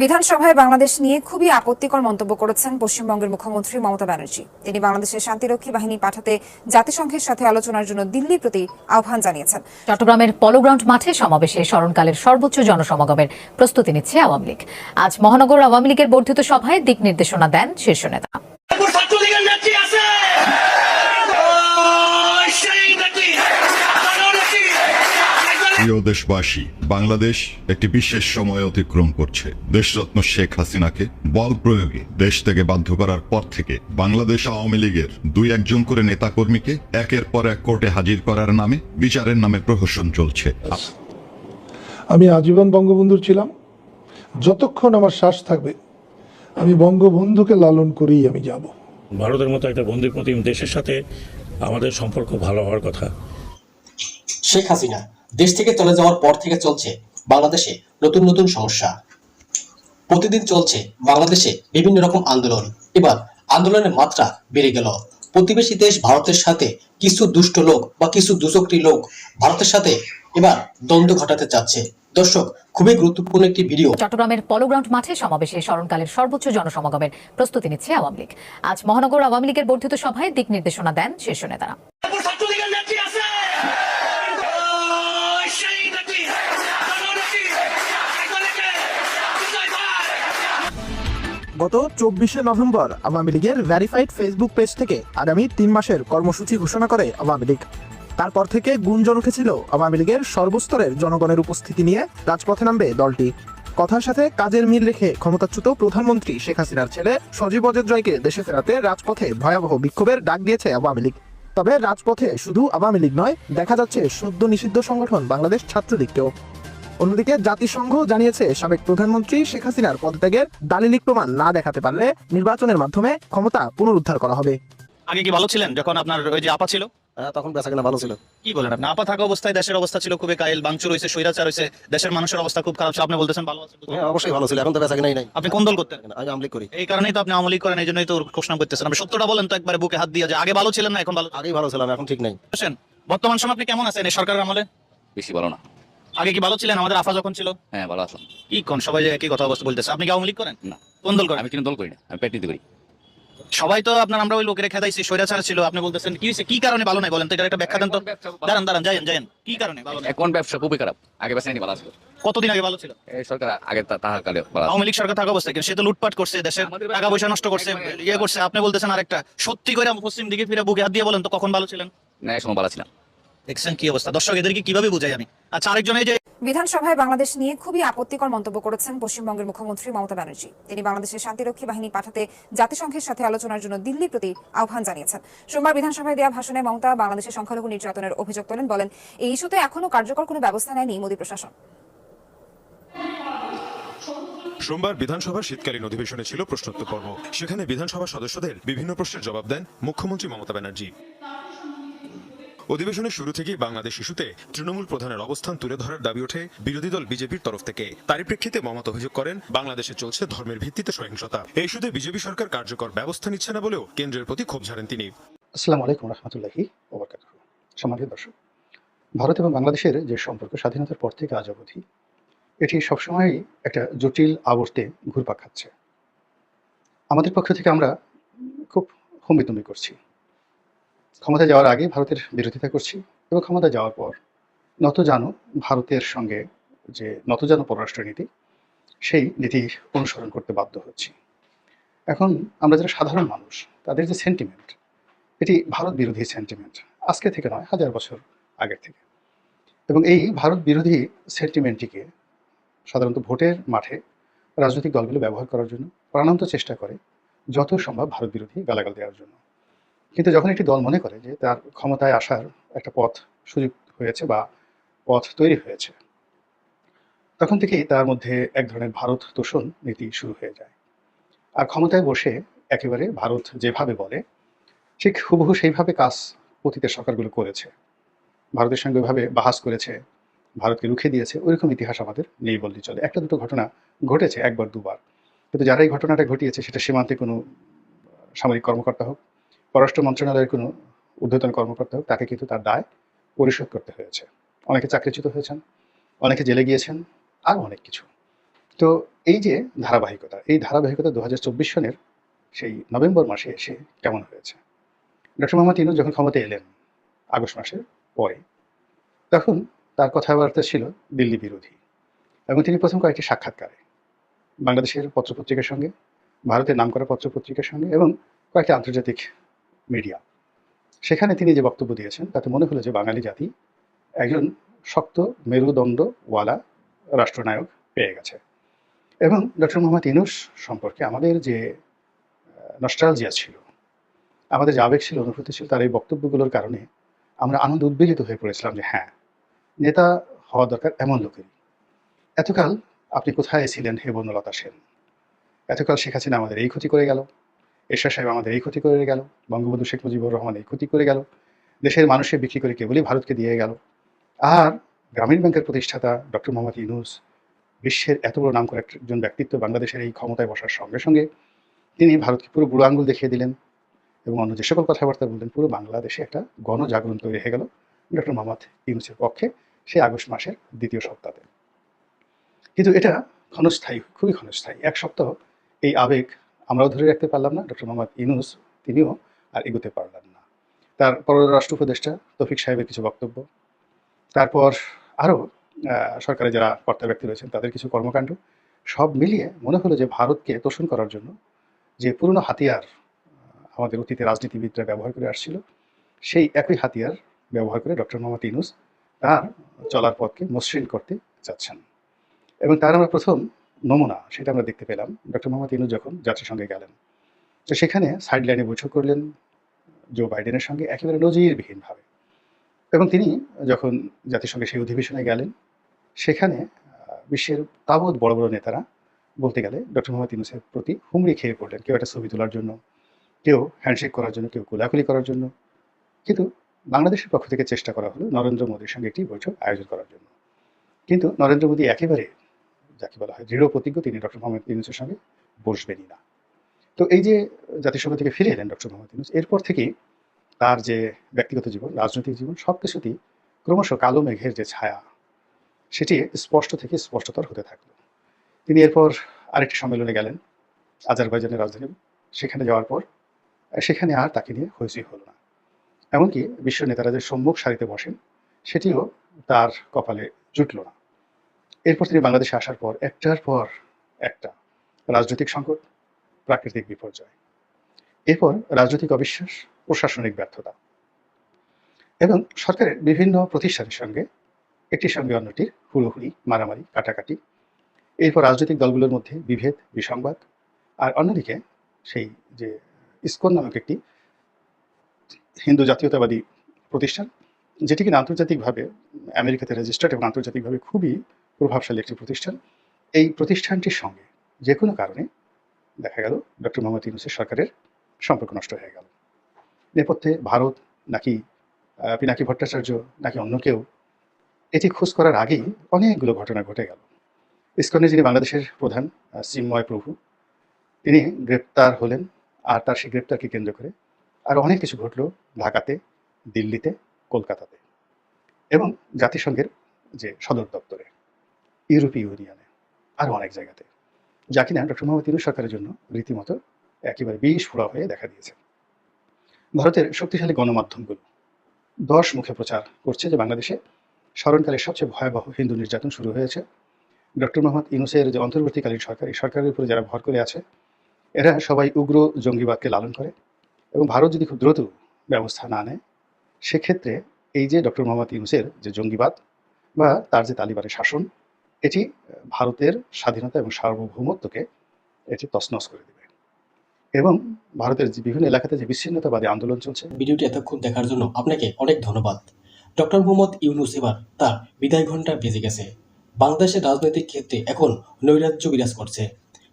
বিধানসভায় বাংলাদেশ নিয়ে খুবই আপত্তিকর মন্তব্য করেছেন পশ্চিমবঙ্গের মুখ্যমন্ত্রী মমতা ব্যানার্জি। তিনি বাংলাদেশের শান্তিরক্ষী বাহিনী পাঠাতে জাতিসংঘের সাথে আলোচনার জন্য দিল্লির প্রতি আহ্বান জানিয়েছেন। চট্টগ্রামের পলোগ্রাউন্ড মাঠে সমাবেশে স্মরণকালের সর্বোচ্চ জনসমাগমের প্রস্তুতি নিচ্ছে আওয়ামী লীগ। আজ মহানগর আওয়ামী লীগের বর্ধিত সভায় দিক নির্দেশনা দেন শীর্ষ নেতা। প্রিয় দেশবাসী বাংলাদেশ একটি বিশেষ সময় অতিক্রম করছে। দেশরত্ন শেখ হাসিনাকে বল প্রয়োগে দেশ থেকে বাধ্য করার পর থেকে বাংলাদেশ আওয়ামী লীগের দুই একজন করে নেতাকর্মীকে একের পর এক কোর্টে হাজির করার নামে বিচারের নামে প্রহসন চলছে। আমি আজীবন বঙ্গবন্ধুর ছিলাম। যতক্ষণ আমার শ্বাস থাকবে আমি বঙ্গবন্ধুকে লালন করেই আমি যাব। ভারতের মতো একটা বন্দি প্রতিম দেশের সাথে আমাদের সম্পর্ক ভালো হওয়ার কথা। শেখ হাসিনা দেশ থেকে চলে যাওয়ার পর থেকে চলছে বাংলাদেশে নতুন নতুন সমস্যা। প্রতিদিন চলছে বাংলাদেশে বিভিন্ন রকম আন্দোলন। এবার আন্দোলনের মাত্রা বেড়ে গেল। প্রতিবেশী দেশ ভারতের সাথে কিছু দুষ্ট লোক বা কিছু দুচক্রী লোক ভারতের সাথে এবার দ্বন্দ্ব ঘটাতে চাচ্ছে। দর্শক, খুবই গুরুত্বপূর্ণ একটি ভিডিও। চট্টগ্রামের পলো গ্রাউন্ড মাঠে সমাবেশে স্মরণকালের সর্বোচ্চ জনসমাগমের প্রস্তুতি নিচ্ছে আওয়ামী লীগ। আজ মহানগর আওয়ামী লীগের বর্ধিত সভায় দিক নির্দেশনা দেন শীর্ষ নেতারা। গত চব্বিশে নভেম্বর আওয়ামী লীগের ভ্যারিফাইড ফেসবুক পেজ থেকে আগামী তিন মাসের কর্মসূচি ঘোষণা করে আওয়ামী লীগ। তারপর থেকে গুঞ্জন উঠেছিল আওয়ামী লীগের সর্বস্তরের জনগণের উপস্থিতি নিয়ে রাজপথে নামবে দলটি। কথার সাথে কাজের মিল রেখে ক্ষমতাচ্যুত প্রধানমন্ত্রী শেখ হাসিনার ছেলে সজীব অজয় জয়কে দেশে ফেরাতে রাজপথে ভয়াবহ বিক্ষোভের ডাক দিয়েছে আওয়ামী লীগ। তবে রাজপথে শুধু আওয়ামী লীগ নয়, দেখা যাচ্ছে সদ্য নিষিদ্ধ সংগঠন বাংলাদেশ ছাত্রলীগকেও। অন্যদিকে জাতিসংঘ জানিয়েছে সাবেক প্রধানমন্ত্রী শেখ হাসিনার পদত্যাগের দালিলিক প্রমাণ না দেখাতে পারলে নির্বাচনের মাধ্যমে ক্ষমতা পুনরুদ্ধার করা হবে। আগে কি ভালো ছিলেন যখন আপনার ওই যে আপা ছিল? হ্যাঁ তখন বেচা কেনা ভালো ছিল। কি বলেন আপনি? আপা থাকা অবস্থায় দেশের অবস্থা ছিল খুবই কাইল বাংচুর হয়েছে স্বৈরাচার হয়েছে দেশের মানুষের অবস্থা খুব খারাপ ছিল আপনি বলতেছেন ভালো আছে হ্যাঁ অবশ্যই ভালো ছিল এখন তো বেচা কেনাই নাই। আপনি কোন দল করতেন? আমি আমলিক করি। এই কারণেই তো আপনি আমলি করেন এই জন্যই তো ঘোষণা করতেছেন। আপনি সত্যটা বলেন তো একবারে বুকে হাত দিয়ে যে আগে ভালো ছিলেন না এখন ভালো আগেই ভালো ছিলাম এখন ঠিক নাই। বর্তমান সময় আপনি কেমন আছেন এই সরকারের আমলে? বেশি ভালো না। আগে কি ভালো ছিলেন? আমাদের আফা যখন ছিল? হ্যাঁ ভালো আছেন কি কোন সবাই যে একই কথা অবস্থা বলতেছে? আপনি কি আওয়ামী লীগ করেন? না। কোন দল করেন? আমি কিন্তু দল করি না আমি পেটনীতি করি। সবাই তো আপনার আমরা ওই লোকের খেদাইছি স্বৈরাচার ছিল। আপনি বলতেছেন কি হয়েছে কি কারণে ভালো নাই? বলেন তো এটার একটা ব্যাখ্যা দেন তো। দাঁড়ান দাঁড়ান যাইন যাইন কি কারণে ভালো নাই? এখন ব্যবসা খুবই খারাপ। আগে বেশি ভালো আছে কতদিন আগে ভালো ছিল? এই সরকার আগে তাহার কালে আওয়ামী লীগ সরকার থাকা অবস্থায় কিন্তু সে তো লুটপাট করছে দেশের টাকা পয়সা নষ্ট করছে ইয়ে করছে। আপনি বলতেছেন আরেকটা সত্যি করে পশ্চিম দিকে ফিরে বুকে হাত দিয়ে বলেন তো কখন ভালো ছিলেন? না এই সময় ভালো ছিলাম। দেখছেন কি অবস্থা? দর্শক এদেরকে কীভাবে বুঝাই আমি? আচ্ছা আরেকজন এই যে বিধানসভায় বাংলাদেশ নিয়ে খুবই আপত্তিকর মন্তব্য করেছেন পশ্চিমবঙ্গের মুখ্যমন্ত্রী মমতা ব্যানার্জি। তিনি বাংলাদেশের শান্তিরক্ষী বাহিনী পাঠাতে জাতিসংঘের সাথে আলোচনার জন্য দিল্লির প্রতি আহ্বান জানিয়েছেন। সোমবার বিধানসভায় দেওয়া ভাষণে মমতা বাংলাদেশের সংখ্যালঘু নির্যাতনের অভিযোগ তোলেন বলেন এই ইস্যুতে এখনও কার্যকর কোনো ব্যবস্থা নেয়নি মোদী প্রশাসন। সোমবার বিধানসভার শীতকালীন অধিবেশনে ছিল প্রশ্নোত্তর পর্ব। সেখানে বিধানসভা সদস্যদের বিভিন্ন প্রশ্নের জবাব দেন মুখ্যমন্ত্রী মমতা ব্যানার্জি। অধিবেশনের শুরু থেকেই বাংলাদেশ ইস্যুতে তৃণমূল প্রধানের অবস্থান তুলে ধরার দাবি ওঠে বিরোধী দল বিজেপির তরফ থেকে। তারই প্রেক্ষিতে মমতা অভিযোগ করেন, বাংলাদেশে চলছে ধর্মের ভিত্তিতে সহিংসতা। এই ইস্যুতে বিজেপি সরকার কার্যকর ব্যবস্থা নিচ্ছে না বলেও কেন্দ্রের প্রতি ক্ষোভ ঝাড়েন তিনি। আসসালামু আলাইকুম রহমতুল্লাহি সম্মানিত দর্শক, ভারত এবং বাংলাদেশের যে সম্পর্ক স্বাধীনতার পর থেকে আজ অবধি, এটি সবসময়ই একটা জটিল আবর্তে ঘুরপাক খাচ্ছে। আমাদের পক্ষ থেকে আমরা খুব হম্বিতম্বি করছি। ক্ষমতা যাওয়ার আগে ভারতের বিরোধিতা করছি এবং ক্ষমতা যাওয়ার পর নত জানো ভারতের সঙ্গে যে নত জানো পররাষ্ট্রনীতি, সেই নীতি অনুসরণ করতে বাধ্য হচ্ছি। এখন আমরা যারা সাধারণ মানুষ, তাদের যে সেন্টিমেন্ট এটি ভারত বিরোধী সেন্টিমেন্ট আজকে থেকে নয়, হাজার বছর আগের থেকে। এবং এই ভারত বিরোধী সেন্টিমেন্টটিকে সাধারণত ভোটের মাঠে রাজনৈতিক দলগুলো ব্যবহার করার জন্য প্রাণান্ত চেষ্টা করে, যত সম্ভব ভারত বিরোধী গালাগাল দেওয়ার জন্য। কিন্তু যখন একটি দল মনে করে যে তার ক্ষমতায় আসার একটা পথ সুযোগ হয়েছে বা পথ তৈরি হয়েছে, তখন থেকেই তার মধ্যে এক ধরনের ভারত তোষণ নীতি শুরু হয়ে যায়। আর ক্ষমতায় বসে একেবারে ভারত যেভাবে বলে, ঠিক হুবহু সেইভাবে কাজ অতীতের সরকারগুলো করেছে। ভারতের সঙ্গে ওইভাবে বাহাস করেছে, ভারতকে রুখে দিয়েছে, ওইরকম ইতিহাস আমাদের নেই বললেই চলে। একটা দুটো ঘটনা ঘটেছে একবার দুবার। কিন্তু যারা এই ঘটনাটা ঘটিয়েছে সেটা সীমান্তে কোনো সামরিক কর্মকর্তা হোক পররাষ্ট্র মন্ত্রণালয়ের কোনো ঊর্ধ্বতন কর্মকর্তা তাকে কিন্তু তার দায় পরিশোধ করতে হয়েছে। অনেকে চাকরিচ্যুত হয়েছেন, অনেকে জেলে গিয়েছেন আর অনেক কিছু। তো এই যে ধারাবাহিকতা, এই ধারাবাহিকতা দু হাজার চব্বিশ সনের সেই নভেম্বর মাসে এসে কেমন হয়েছে? ডক্টর মোহাম্মদ ইনুস যখন ক্ষমতায় এলেন, আগস্ট মাসের পরে, তখন তার কথাবার্তা ছিল দিল্লি বিরোধী এবং তিনি প্রথম কয়েকটি সাক্ষাৎকারে বাংলাদেশের পত্রপত্রিকার সঙ্গে, ভারতের নামকরা পত্রপত্রিকার সঙ্গে এবং কয়েকটি আন্তর্জাতিক মিডিয়া সেখানে তিনি যে বক্তব্য দিয়েছেন, তাতে মনে হলো যে বাঙালি জাতি একজন শক্ত, মেরুদণ্ডওয়ালা রাষ্ট্রনায়ক পেয়ে গেছে। এবং ডক্টর মোহাম্মদ ইনুস সম্পর্কে আমাদের যে নস্টালজিয়া ছিল, আমাদের যে আবেগ ছিল অনুভূতি ছিল, তার এই বক্তব্যগুলোর কারণে আমরা আনন্দ উদ্বেলিত হয়ে পড়েছিলাম যে হ্যাঁ নেতা হওয়া দরকার এমন লোকেরই। এতকাল আপনি কোথায় ছিলেন হে বনলতা সেন? এতকাল শেখ হাসিনা আমাদের এই ক্ষতি করে গেল। এরশাদ সাহেব আমাদের এই ক্ষতি করে গেল, বঙ্গবন্ধু শেখ মুজিবুর রহমান এই ক্ষতি করে গেল, দেশের মানুষকে বিক্রি করে কেবলই ভারতকে দিয়ে গেল। আর গ্রামীণ ব্যাংকের প্রতিষ্ঠাতা ডক্টর মোহাম্মদ ইউনুস বিশ্বের এত বড় নাম করে একজন ব্যক্তিত্ব বাংলাদেশের এই ক্ষমতায় বসার সঙ্গে সঙ্গে তিনি ভারতকে পুরো বুড়ো আঙ্গুল দেখিয়ে দিলেন এবং অন্য যে সকল কথাবার্তা বললেন, পুরো বাংলাদেশে একটা গণজাগরণ তৈরি হয়ে গেল ডক্টর মোহাম্মদ ইউনুসের পক্ষে সেই আগস্ট মাসের দ্বিতীয় সপ্তাহে। কিন্তু এটা ক্ষণস্থায়ী, খুবই ক্ষণস্থায়ী। এক সপ্তাহ এই আবেগ আমরাও ধরে রাখতে পারলাম না, ডক্টর মোহাম্মদ ইনুস তিনিও আর এগোতে পারলেন না। তার পররাষ্ট্র উপদেষ্টা তফিক সাহেবের কিছু বক্তব্য। তারপর আরও সরকারে যারা কর্তা ব্যক্তি রয়েছেন, তাদের কিছু কর্মকাণ্ড। সব মিলিয়ে মনে হলো যে ভারতকে তোষণ করার জন্য যে পুরনো হাতিয়ার আমাদের অতীতে রাজনীতিবিদরা ব্যবহার করে আসছিল, সেই একই হাতিয়ার ব্যবহার করে ডক্টর মোহাম্মদ ইনুস তার চলার পথকে মসৃণ করতে চাচ্ছেন। এবং তার আমরা প্রথম নমুনা, সেটা আমরা দেখতে পেলাম। ডক্টর মোহাম্মদ ইনুস যখন সঙ্গে গেলেন, তো সেখানে সাইড লাইনে বৈঠক করলেন জো বাইডেনের সঙ্গে, একেবারে নজিরবিহীনভাবে। এবং তিনি যখন জাতিসংঘের সেই অধিবেশনে গেলেন, সেখানে বিশ্বের তাবৎ বড় বড় নেতারা বলতে গেলে ডক্টর মোহাম্মদ ইউনুসের প্রতি হুমড়ি খেয়ে পড়লেন, কেউ একটা ছবি তোলার জন্য, কেউ হ্যান্ডশেক করার জন্য, কেউ কোলাকুলি করার জন্য। কিন্তু বাংলাদেশের পক্ষ থেকে চেষ্টা করা হলো নরেন্দ্র মোদীর সঙ্গে একটি বৈঠক আয়োজন করার জন্য। কিন্তু নরেন্দ্র মোদী একেবারে যাকে বলা হয় দৃঢ় প্রতিজ্ঞ, তিনি ডক্টর মোহাম্মদ ইউনুসের সঙ্গে বসবেনই না। তো এই যে জাতিসংঘ থেকে ফিরে এলেন ডক্টর মোহাম্মদ ইউনুস, এরপর থেকেই তার যে ব্যক্তিগত জীবন, রাজনৈতিক জীবন সব কিছুতেই ক্রমশ কালো মেঘের যে ছায়া, সেটি স্পষ্ট থেকে স্পষ্টতর হতে থাকল। তিনি এরপর আরেকটি সম্মেলনে গেলেন, আজারবাইজানের রাজধানী, সেখানে যাওয়ার পর, সেখানে আর তাকে নিয়ে হইচই হলো না। এমনকি বিশ্ব নেতারা যে সম্মুখ সারিতে বসেন, সেটিও তার কপালে জুটল না। এরপর তিনি বাংলাদেশে আসার পর, একটার পর একটা রাজনৈতিক সংকট, প্রাকৃতিক বিপর্যয়। এরপর রাজনৈতিক অবিশ্বাস প্রশাসনিক ব্যর্থতা। এবং সরকারের বিভিন্ন প্রতিষ্ঠানের সঙ্গে, একটির সঙ্গে অন্যটির হুড়োহুড়ি, মারামারি, কাটাকাটি। এরপর রাজনৈতিক দলগুলোর মধ্যে বিভেদ, বিসংবাদ। আর অন্যদিকে সেই যে ইসকন নামক একটি হিন্দু জাতীয়তাবাদী প্রতিষ্ঠান যেটি কিনা আন্তর্জাতিকভাবে, আমেরিকাতে রেজিস্টার্ড এবং আন্তর্জাতিকভাবে খুবই প্রভাবশালী একটি প্রতিষ্ঠান। এই প্রতিষ্ঠানটির সঙ্গে যে কোনো কারণে দেখা গেল ডক্টর মোহাম্মদ ইউনুসের সরকারের সম্পর্ক নষ্ট হয়ে গেল। নেপথ্যে ভারত নাকি পিনাকি ভট্টাচার্য নাকি অন্য কেউ, এটি খোঁজ করার আগেই অনেকগুলো ঘটনা ঘটে গেল। ইসকনের যিনি বাংলাদেশের প্রধান চিন্ময় প্রভু, তিনি গ্রেপ্তার হলেন আর তার সেই গ্রেপ্তারকে কেন্দ্র করে আর অনেক কিছু ঘটল ঢাকাতে, দিল্লিতে, কলকাতাতে এবং জাতিসংঘের যে সদর দপ্তরে ইউরোপীয় ইউনিয়নে আরও অনেক জায়গাতে, যা কিনা ডক্টর মোহাম্মদ সরকারের জন্য রীতিমতো একেবারে বিষ ফোড়া হয়ে দেখা দিয়েছে। ভারতের শক্তিশালী গণমাধ্যমগুলো দশ মুখে প্রচার করছে যে বাংলাদেশে স্মরণকালের সবচেয়ে ভয়াবহ হিন্দু নির্যাতন শুরু হয়েছে। ডক্টর মোহাম্মদ ইউনুসের যে অন্তর্বর্তীকালীন সরকার, এই সরকারের উপরে যারা ভর করে আছে, এরা সবাই উগ্র জঙ্গিবাদকে লালন করে এবং ভারত যদি খুব দ্রুত ব্যবস্থা না নেয়, সেক্ষেত্রে এই যে ডক্টর মোহাম্মদ ইউনুসের যে জঙ্গিবাদ বা তার যে তালিবানের শাসন এটি ভারতের স্বাধীনতা এবং সার্বভৌমত্বকে এটি তছনছ করে দেবে। এবং ভারতের বিভিন্ন এলাকাতে যে বিচ্ছিন্নতাবাদী আন্দোলন চলছে। ভিডিওটি এতক্ষণ দেখার জন্য আপনাকে অনেক ধন্যবাদ। ডক্টর মোহাম্মদ ইউনুস এবার তার বিদায় ঘণ্টা বেজে গেছে। বাংলাদেশের রাজনৈতিক ক্ষেত্রে এখন নৈরাজ্য বিরাজ করছে।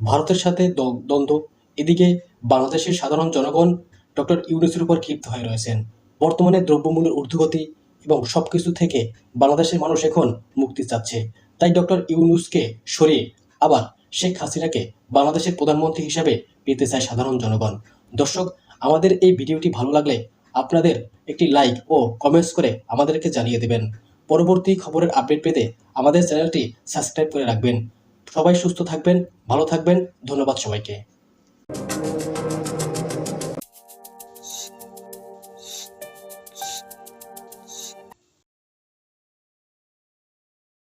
ভারতের সাথে দ্বন্দ্ব। এদিকে বাংলাদেশের সাধারণ জনগণ ডক্টর ইউনুসের উপর ক্ষিপ্ত হয়ে রয়েছেন। বর্তমানে দ্রব্যমূল্যের ঊর্ধ্বগতি এবং সবকিছু থেকে বাংলাদেশের মানুষ এখন মুক্তি চাচ্ছে। তাই ডক্টর ইউনুসকে সরিয়ে আবার শেখ হাসিনাকে বাংলাদেশের প্রধানমন্ত্রী হিসাবে পেতে চায় সাধারণ জনগণ। দর্শক, আমাদের এই ভিডিওটি ভালো লাগলে আপনাদের একটি লাইক ও কমেন্টস করে আমাদেরকে জানিয়ে দেবেন। পরবর্তী খবরের আপডেট পেতে আমাদের চ্যানেলটি সাবস্ক্রাইব করে রাখবেন। সবাই সুস্থ থাকবেন, ভালো থাকবেন। ধন্যবাদ সবাইকে।